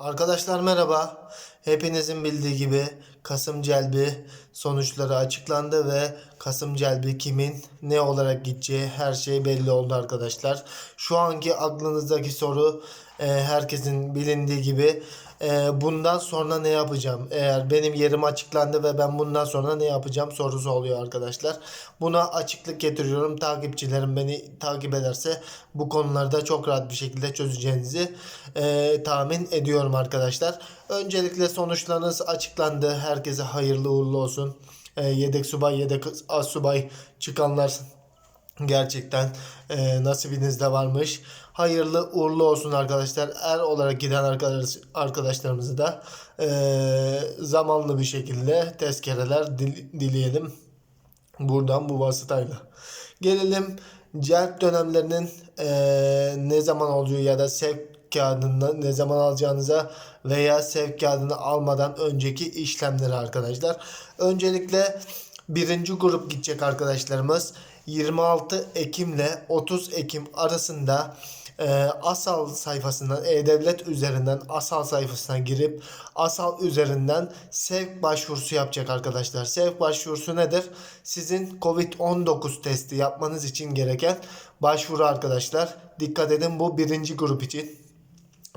Arkadaşlar merhaba. Hepinizin bildiği gibi Kasım Celbi sonuçları açıklandı ve Kasım Celbi kimin ne olarak gideceği her şey belli oldu arkadaşlar. Şu anki aklınızdaki soru e, herkesin bilindiği gibi e, bundan sonra ne yapacağım? Eğer benim yerim açıklandı ve ben bundan sonra ne yapacağım sorusu oluyor arkadaşlar. Buna açıklık getiriyorum. Takipçilerim beni takip ederse bu konularda çok rahat bir şekilde çözeceğinizi e, tahmin ediyorum arkadaşlar. Öncelikle sonuçlarınız açıklandı. Herkese hayırlı uğurlu olsun. E, yedek subay, yedek az subay çıkanlar gerçekten e, nasibinizde varmış. Hayırlı uğurlu olsun arkadaşlar. Er olarak giden arkadaş, arkadaşlarımızı da e, zamanlı bir şekilde tezkereler dil- dileyelim. Buradan bu vasıtayla. Gelelim celp dönemlerinin eee, ne zaman olacağı ya da sevk kağıdını ne zaman alacağınıza veya sevk kağıdını almadan önceki işlemleri arkadaşlar. Öncelikle birinci grup gidecek arkadaşlarımız 26 Ekim ile 30 Ekim arasında e, Asal sayfasından E-Devlet üzerinden Asal sayfasına girip Asal üzerinden sevk başvurusu yapacak arkadaşlar. Sevk başvurusu nedir? Sizin Covid-19 testi yapmanız için gereken başvuru arkadaşlar. Dikkat edin bu birinci grup için.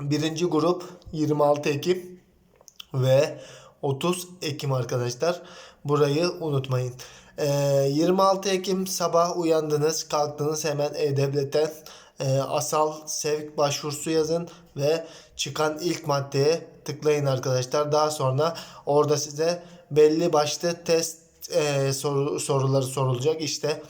Birinci grup 26 Ekim ve 30 Ekim arkadaşlar. Burayı unutmayın. Ee, 26 Ekim sabah uyandınız, kalktınız hemen E-Devlet'ten e, asal sevk başvurusu yazın ve çıkan ilk maddeye tıklayın arkadaşlar. Daha sonra orada size belli başlı test e, soru, soruları sorulacak. İşte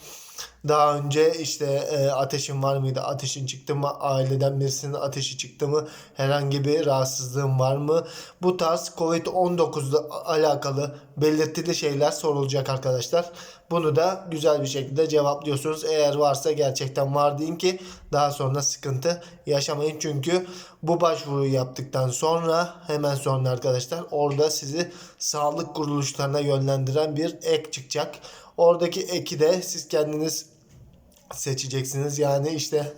daha önce işte e, ateşin var mıydı? Ateşin çıktı mı? Aileden birisinin ateşi çıktı mı? Herhangi bir rahatsızlığın var mı? Bu tarz Covid-19 ile alakalı belirtili şeyler sorulacak arkadaşlar. Bunu da güzel bir şekilde cevaplıyorsunuz. Eğer varsa gerçekten var deyin ki daha sonra sıkıntı yaşamayın. Çünkü bu başvuruyu yaptıktan sonra hemen sonra arkadaşlar orada sizi sağlık kuruluşlarına yönlendiren bir ek çıkacak. Oradaki eki de siz kendiniz seçeceksiniz. Yani işte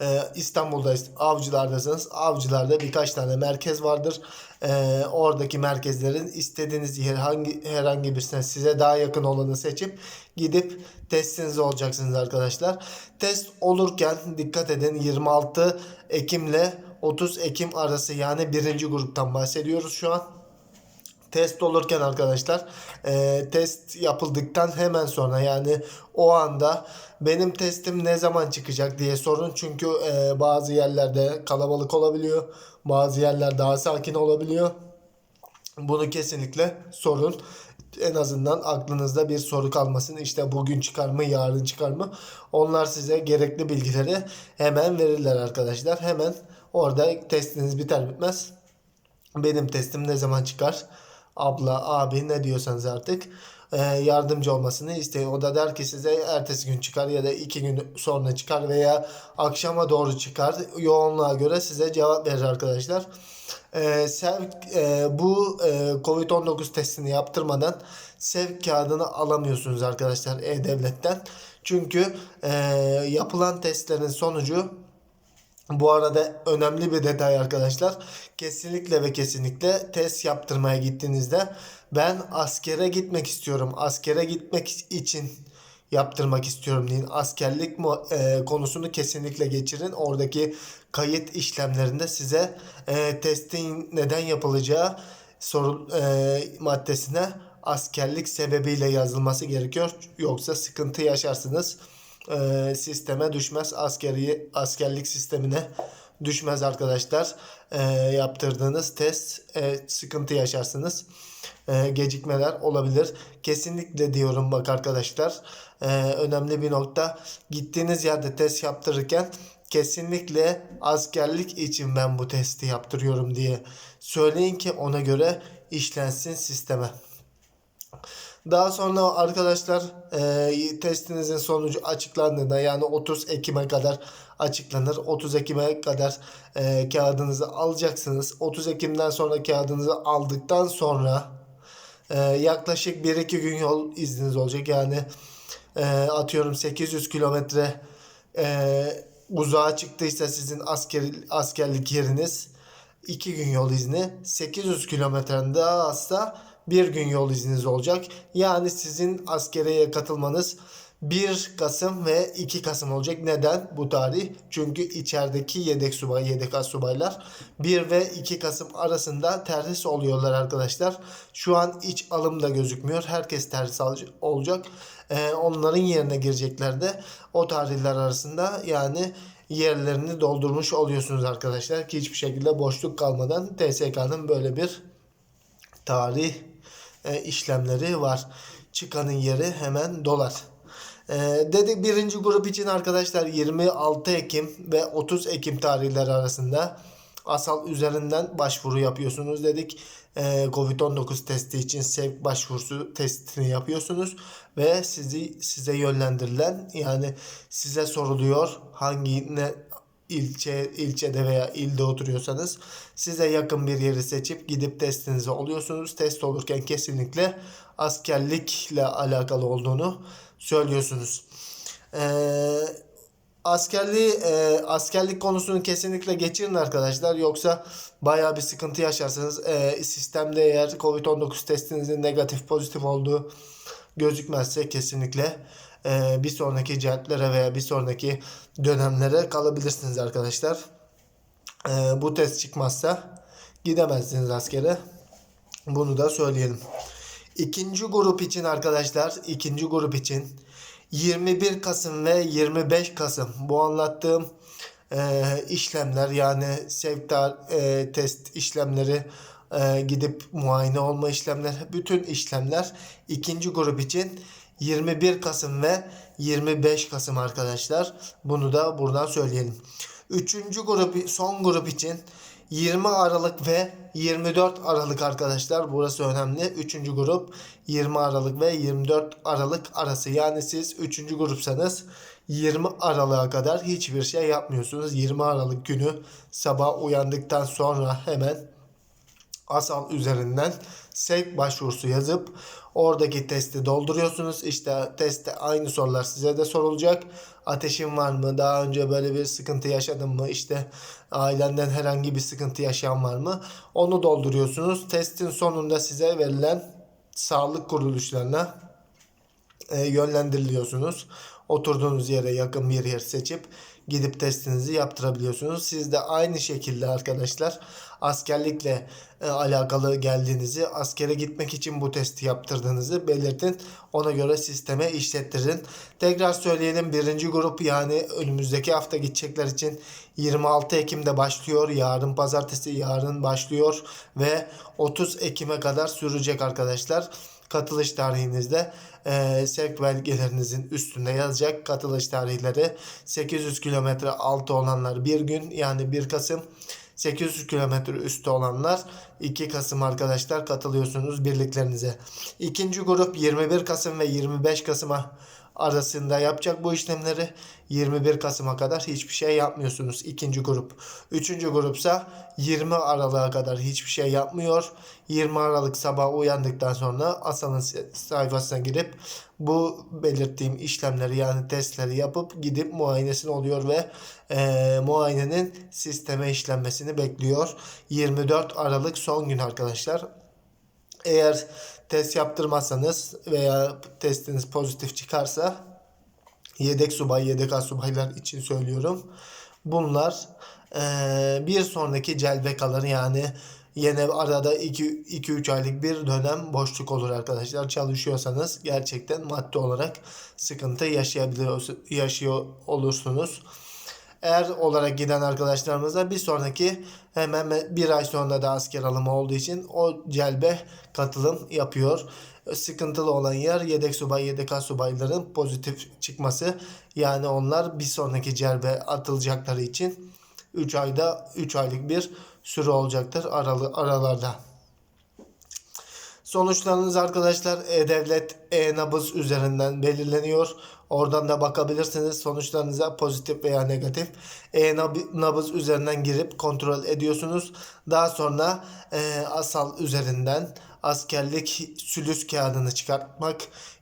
e, İstanbul'dayız, Avcılar'dasınız. Avcılar'da birkaç tane merkez vardır. E, oradaki merkezlerin istediğiniz yer hangi herhangi birisine size daha yakın olanı seçip gidip testinizi olacaksınız arkadaşlar. Test olurken dikkat edin 26 Ekim ile 30 Ekim arası yani birinci gruptan bahsediyoruz şu an test olurken arkadaşlar e, test yapıldıktan hemen sonra yani o anda benim testim ne zaman çıkacak diye sorun. Çünkü e, bazı yerlerde kalabalık olabiliyor. Bazı yerler daha sakin olabiliyor. Bunu kesinlikle sorun. En azından aklınızda bir soru kalmasın. İşte bugün çıkar mı, yarın çıkar mı? Onlar size gerekli bilgileri hemen verirler arkadaşlar. Hemen orada testiniz biter bitmez benim testim ne zaman çıkar? Abla, abi ne diyorsanız artık e, yardımcı olmasını isteyin. O da der ki size ertesi gün çıkar ya da iki gün sonra çıkar veya akşama doğru çıkar. Yoğunluğa göre size cevap verir arkadaşlar. E, sevk, e, bu e, Covid-19 testini yaptırmadan sevk kağıdını alamıyorsunuz arkadaşlar E-Devlet'ten. Çünkü e, yapılan testlerin sonucu bu arada önemli bir detay arkadaşlar. Kesinlikle ve kesinlikle test yaptırmaya gittiğinizde ben askere gitmek istiyorum. Askere gitmek için yaptırmak istiyorum deyin. Askerlik e, konusunu kesinlikle geçirin. Oradaki kayıt işlemlerinde size e, testin neden yapılacağı soru e, maddesine askerlik sebebiyle yazılması gerekiyor. Yoksa sıkıntı yaşarsınız e, sisteme düşmez. Askeri askerlik sistemine düşmez arkadaşlar. E, yaptırdığınız test e, sıkıntı yaşarsınız. E, gecikmeler olabilir. Kesinlikle diyorum bak arkadaşlar. E, önemli bir nokta. Gittiğiniz yerde test yaptırırken kesinlikle askerlik için ben bu testi yaptırıyorum diye söyleyin ki ona göre işlensin sisteme. Daha sonra arkadaşlar e, testinizin sonucu açıklandığında yani 30 Ekim'e kadar açıklanır. 30 Ekim'e kadar e, kağıdınızı alacaksınız. 30 Ekim'den sonra kağıdınızı aldıktan sonra e, yaklaşık 1-2 gün yol izniniz olacak. Yani e, atıyorum 800 kilometre e, uzağa çıktıysa sizin asker, askerlik yeriniz 2 gün yol izni. 800 kilometreden daha azsa bir gün yol izniniz olacak. Yani sizin askereye katılmanız 1 Kasım ve 2 Kasım olacak. Neden bu tarih? Çünkü içerideki yedek subay, yedek as subaylar 1 ve 2 Kasım arasında terhis oluyorlar arkadaşlar. Şu an iç alım da gözükmüyor. Herkes terhis olacak. Ee, onların yerine girecekler de o tarihler arasında yani yerlerini doldurmuş oluyorsunuz arkadaşlar ki hiçbir şekilde boşluk kalmadan TSK'nın böyle bir tarih e, işlemleri var. Çıkanın yeri hemen dolar. E, dedik birinci grup için arkadaşlar 26 Ekim ve 30 Ekim tarihleri arasında asal üzerinden başvuru yapıyorsunuz dedik. E, Covid-19 testi için sevk başvurusu testini yapıyorsunuz ve sizi size yönlendirilen yani size soruluyor hangi ne ilçe ilçede veya ilde oturuyorsanız size yakın bir yeri seçip gidip testinizi oluyorsunuz. Test olurken kesinlikle askerlikle alakalı olduğunu söylüyorsunuz. Ee, askerliği e, askerlik konusunu kesinlikle geçirin arkadaşlar yoksa bayağı bir sıkıntı yaşarsınız. Ee, sistemde eğer Covid-19 testinizin negatif pozitif olduğu gözükmezse kesinlikle e, bir sonraki cihatlere veya bir sonraki dönemlere kalabilirsiniz arkadaşlar. E, bu test çıkmazsa gidemezsiniz askere. Bunu da söyleyelim. İkinci grup için arkadaşlar, ikinci grup için 21 Kasım ve 25 Kasım bu anlattığım e, işlemler yani sevktar e, test işlemleri e, gidip muayene olma işlemleri bütün işlemler ikinci grup için 21 Kasım ve 25 Kasım arkadaşlar. Bunu da buradan söyleyelim. Üçüncü grup son grup için 20 Aralık ve 24 Aralık arkadaşlar. Burası önemli. Üçüncü grup 20 Aralık ve 24 Aralık arası. Yani siz üçüncü grupsanız 20 Aralık'a kadar hiçbir şey yapmıyorsunuz. 20 Aralık günü sabah uyandıktan sonra hemen asal üzerinden sevk başvurusu yazıp oradaki testi dolduruyorsunuz. İşte testte aynı sorular size de sorulacak. Ateşin var mı? Daha önce böyle bir sıkıntı yaşadın mı? İşte ailenden herhangi bir sıkıntı yaşayan var mı? Onu dolduruyorsunuz. Testin sonunda size verilen sağlık kuruluşlarına e, yönlendiriliyorsunuz. Oturduğunuz yere yakın bir yer seçip gidip testinizi yaptırabiliyorsunuz. Siz de aynı şekilde arkadaşlar askerlikle e, alakalı geldiğinizi, askere gitmek için bu testi yaptırdığınızı belirtin. Ona göre sisteme işlettirin. Tekrar söyleyelim birinci grup yani önümüzdeki hafta gidecekler için 26 Ekim'de başlıyor. Yarın pazartesi yarın başlıyor ve 30 Ekim'e kadar sürecek arkadaşlar katılış tarihinizde e, sevk belgelerinizin üstünde yazacak katılış tarihleri 800 kilometre altı olanlar bir gün yani 1 Kasım 800 kilometre üstü olanlar 2 Kasım arkadaşlar katılıyorsunuz birliklerinize. İkinci grup 21 Kasım ve 25 Kasım'a arasında yapacak bu işlemleri 21 Kasım'a kadar hiçbir şey yapmıyorsunuz. ikinci grup. Üçüncü grupsa 20 Aralık'a kadar hiçbir şey yapmıyor. 20 Aralık sabah uyandıktan sonra Asan'ın sayfasına girip bu belirttiğim işlemleri yani testleri yapıp gidip muayenesini oluyor ve e, muayenenin sisteme işlenmesini bekliyor. 24 Aralık son gün arkadaşlar. Eğer test yaptırmazsanız veya testiniz pozitif çıkarsa yedek subay, yedek as subaylar için söylüyorum. Bunlar eee, bir sonraki celbe kalır. Yani yine arada 2-3 aylık bir dönem boşluk olur arkadaşlar. Çalışıyorsanız gerçekten maddi olarak sıkıntı yaşayabiliyor, yaşıyor olursunuz. Eğer olarak giden arkadaşlarımıza bir sonraki hemen bir ay sonra da asker alımı olduğu için o celbe katılım yapıyor. Sıkıntılı olan yer yedek subay, yedek as subayların pozitif çıkması. Yani onlar bir sonraki celbe atılacakları için 3 ayda 3 aylık bir süre olacaktır aralı, aralarda. Sonuçlarınız arkadaşlar E-Devlet E-Nabız üzerinden belirleniyor. Oradan da bakabilirsiniz sonuçlarınıza pozitif veya negatif. E-Nabız üzerinden girip kontrol ediyorsunuz. Daha sonra e, asal üzerinden askerlik sülüs kağıdını çıkartmak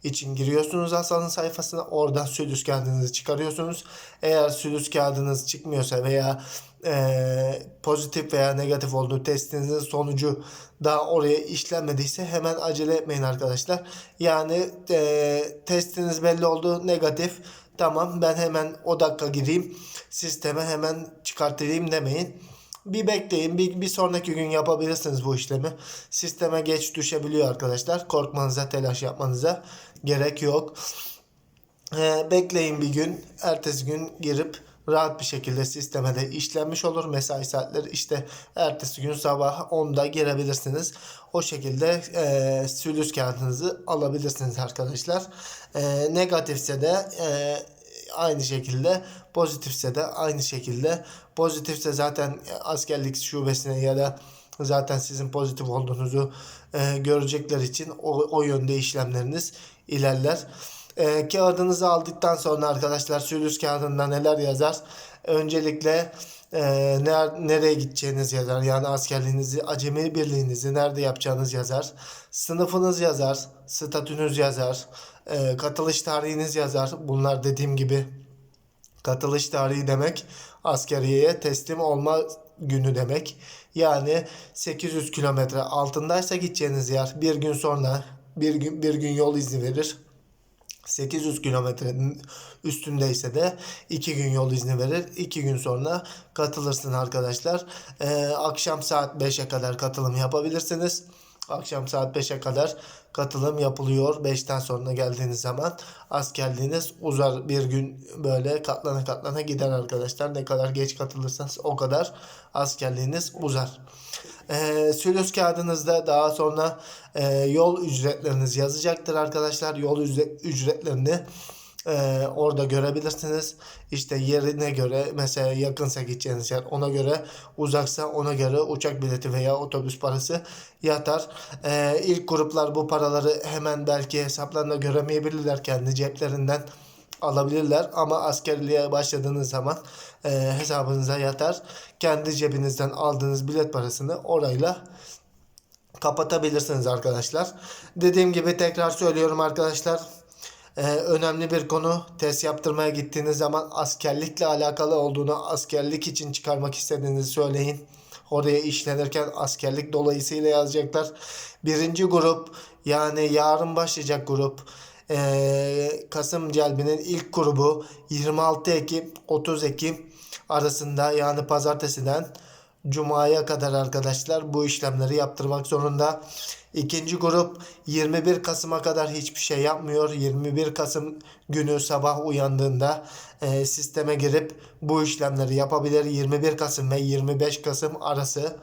için giriyorsunuz asalın sayfasına. Oradan sülüs kağıdınızı çıkarıyorsunuz. Eğer sülüs kağıdınız çıkmıyorsa veya e, pozitif veya negatif olduğu testinizin sonucu daha oraya işlenmediyse hemen acele etmeyin arkadaşlar. Yani e, testiniz belli oldu negatif. Tamam ben hemen o dakika gireyim sisteme hemen çıkartayım demeyin. Bir bekleyin. Bir, bir sonraki gün yapabilirsiniz bu işlemi. Sisteme geç düşebiliyor arkadaşlar. Korkmanıza, telaş yapmanıza gerek yok. Ee, bekleyin bir gün. Ertesi gün girip rahat bir şekilde sisteme de işlenmiş olur. Mesai saatleri işte ertesi gün sabah 10'da girebilirsiniz. O şekilde e, sülüs kağıdınızı alabilirsiniz arkadaşlar. E, negatifse de e, aynı şekilde pozitifse de aynı şekilde pozitifse zaten askerlik şubesine ya da zaten sizin pozitif olduğunuzu e, görecekler için o, o yönde işlemleriniz ilerler. E, kağıdınızı aldıktan sonra arkadaşlar sülüs kağıdında neler yazar? Öncelikle e, ner, nereye gideceğiniz yazar. Yani askerliğinizi, acemi birliğinizi nerede yapacağınız yazar. Sınıfınız yazar, statünüz yazar, e, katılış tarihiniz yazar. Bunlar dediğim gibi katılış tarihi demek askeriyeye teslim olma günü demek. Yani 800 kilometre altındaysa gideceğiniz yer bir gün sonra bir gün bir gün yol izni verir. 800 kilometrenin üstündeyse de 2 gün yol izni verir. 2 gün sonra katılırsın arkadaşlar. Ee, akşam saat 5'e kadar katılım yapabilirsiniz. Akşam saat 5'e kadar katılım yapılıyor. 5'ten sonra geldiğiniz zaman askerliğiniz uzar bir gün böyle katlana katlana gider arkadaşlar. Ne kadar geç katılırsanız o kadar askerliğiniz uzar. E, Sülüs kağıdınızda daha sonra e, yol ücretleriniz yazacaktır arkadaşlar. Yol ücret, ücretlerini e, orada görebilirsiniz. İşte yerine göre mesela yakınsa gideceğiniz yer ona göre uzaksa ona göre uçak bileti veya otobüs parası yatar. E, ilk gruplar bu paraları hemen belki hesaplarına göremeyebilirler kendi ceplerinden alabilirler ama askerliğe başladığınız zaman e, hesabınıza yatar. Kendi cebinizden aldığınız bilet parasını orayla kapatabilirsiniz arkadaşlar. Dediğim gibi tekrar söylüyorum arkadaşlar. Ee, önemli bir konu test yaptırmaya gittiğiniz zaman askerlikle alakalı olduğunu askerlik için çıkarmak istediğinizi söyleyin. Oraya işlenirken askerlik dolayısıyla yazacaklar. Birinci grup yani yarın başlayacak grup ee, Kasım Celbi'nin ilk grubu 26 Ekim 30 Ekim arasında yani pazartesiden Cuma'ya kadar arkadaşlar bu işlemleri yaptırmak zorunda. İkinci grup 21 Kasım'a kadar hiçbir şey yapmıyor. 21 Kasım günü sabah uyandığında e, sisteme girip bu işlemleri yapabilir. 21 Kasım ve 25 Kasım arası.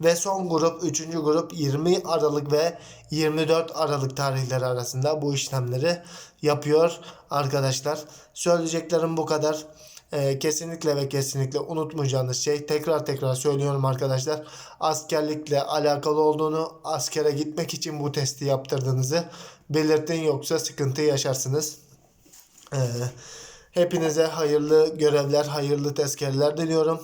Ve son grup, üçüncü grup 20 Aralık ve 24 Aralık tarihleri arasında bu işlemleri yapıyor arkadaşlar. Söyleyeceklerim bu kadar. Ee, kesinlikle ve kesinlikle unutmayacağınız şey tekrar tekrar söylüyorum arkadaşlar. Askerlikle alakalı olduğunu askere gitmek için bu testi yaptırdığınızı belirtin yoksa sıkıntı yaşarsınız. Ee, hepinize hayırlı görevler, hayırlı tezkereler diliyorum.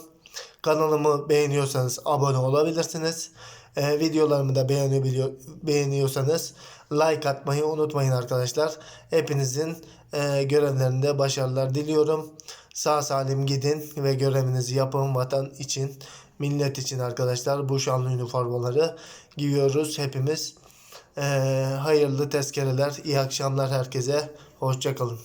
Kanalımı beğeniyorsanız abone olabilirsiniz. Ee, videolarımı da beğeniyor, beğeniyorsanız like atmayı unutmayın arkadaşlar. Hepinizin e, görevlerinde başarılar diliyorum. Sağ salim gidin ve görevinizi yapın vatan için, millet için arkadaşlar. Bu şanlı üniformaları giyiyoruz hepimiz. Ee, hayırlı tezkereler, iyi akşamlar herkese. Hoşçakalın.